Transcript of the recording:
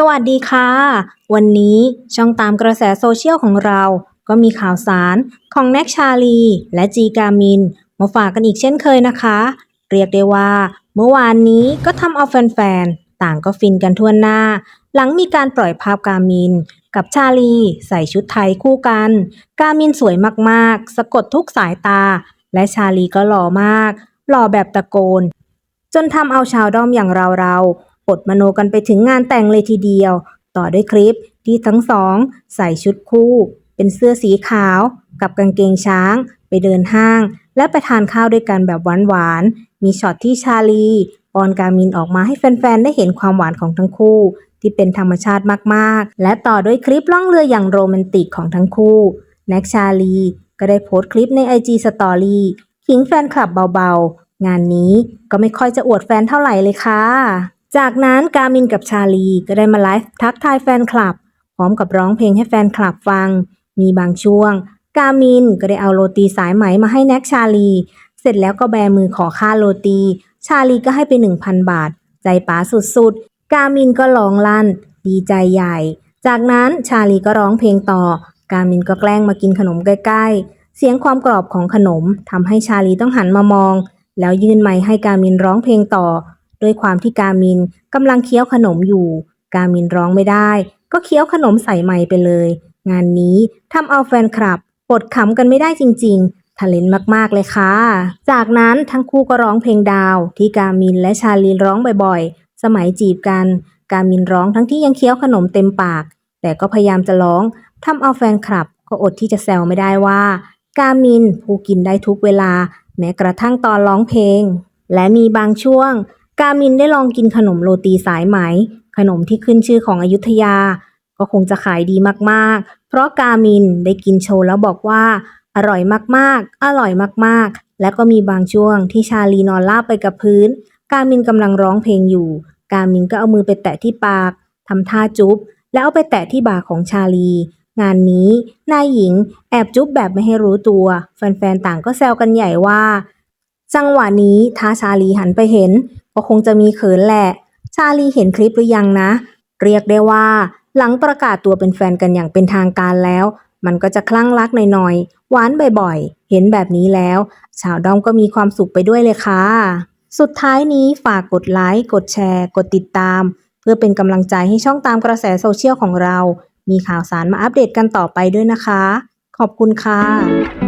สวัสดีค่ะ วันนี้ช่องตามกระแสโซเชียลของเรา ก็มีข่าวสารของแน็กชาลี และจีกามิน มาฝากกันอีกเช่นเคยนะคะ เรียกได้ว่า เมื่อวานนี้ก็ทำเอาแฟนๆ ต่างก็ฟินกันทั่วหน้า หลังมีการปล่อยภาพกามิน กับชาลี ใส่ชุดไทยคู่กัน กามินสวยมากๆ สะกดทุกสายตา และชาลีก็หล่อมาก หล่อแบบตะโกน จนทำเอาชาวด้อมอย่างเราเราๆ อดมโนกันไปถึงงานแต่งเลยทีเดียว ต่อด้วยคลิปที่ทั้งสองใส่ชุดคู่ เป็นเสื้อสีขาว กับกางเกงช้าง ไปเดินห้าง และไปทานข้าวด้วยกันแบบหวานๆ มีช็อตที่ชาลีปอนกามินออกมาให้แฟนๆ ได้เห็นความหวานของทั้งคู่ ที่เป็นธรรมชาติมากๆ และต่อด้วยคลิปล่องเรืออย่างโรแมนติกของทั้งคู่แน็กชาลี ก็ได้โพสต์คลิปใน IG Story ขิงแฟนคลับเบาๆ งานนี้ก็ไม่ค่อยจะอวดแฟนเท่าไหร่เลยค่ะ จากนั้นกามินกับชาลีก็ได้มาไลฟ์ทักทายแฟนคลับ พร้อมกับร้องเพลงให้แฟนคลับฟัง มีบางช่วง กามินก็ได้เอาโรตีสายไหมมาให้แน็กชาลี เสร็จแล้วก็แบมือขอค่าโรตี ชาลีก็ให้ไป 1,000 บาท ใจป๋าสุดๆ กามินก็ร้องลั่น ดีใจใหญ่ จากนั้นชาลีก็ร้องเพลงต่อ กามินก็แกล้งมากินขนมใกล้ๆ เสียงความกรอบของขนมทำให้ชาลีต้องหันมามอง แล้วยื่นไมค์ให้กามินร้องเพลงต่อ ด้วยความที่กามินกำลังเคี้ยวขนมอยู่ กามินร้องไม่ได้ ก็เคี้ยวขนมใส่ไมค์ไปเลย งานนี้ทำเอาแฟนคลับอดขำกันไม่ได้จริง ๆทะเลนมากๆเลยค่ะ จากนั้นทั้งคู่ก็ร้องเพลงดาว ที่กามินและชาลีร้องบ่อยๆ สมัยจีบกัน กามินร้องทั้งที่ยังเคี้ยวขนมเต็มปาก แต่ก็พยายามจะร้องทำเอาแฟนคลับ ก็อดที่จะแซวไม่ได้ว่า กามินผู้กินได้ทุกเวลา แม้กระทั่งตอนร้องเพลง และมีบางช่วง กามินได้ลองกินขนมโรตีสายไหม ขนมที่ขึ้นชื่อของอยุธยา ก็คงจะขายดีมากๆ เพราะกามินได้กินโชว์แล้วบอกว่า อร่อยมากๆ อร่อยมากๆ และก็มีบางช่วงที่ชาลีนอนราบไปกับพื้น กามินกำลังร้องเพลงอยู่ กามินก็เอามือไปแตะที่ปากทำท่าจุ๊บแล้วเอาไปแตะที่บ่าของชาลี งานนี้นายหญิงแอบจุ๊บแบบไม่ให้รู้ตัว แฟนๆต่างก็แซวกันใหญ่ว่า จังหวะนี้ถ้าชาลีหันไปเห็น ก็คงจะมีเขินแหละ ชาลีเห็นคลิปหรือยังนะ เรียกได้ว่า หลังประกาศตัวเป็นแฟนกันอย่างเป็นทางการแล้ว มันก็จะคลั่งรักหน่อยๆหวานบ่อยๆ เห็นแบบนี้แล้ว ชาวด้อมก็มีความสุขไปด้วยเลยค่ะ สุดท้ายนี้ฝากกดไลค์ กดแชร์ กดติดตาม เพื่อเป็นกำลังใจให้ช่องตามกระแสโซเชียลของเรา มีข่าวสารมาอัปเดตกันต่อไปด้วยนะคะ ขอบคุณค่ะ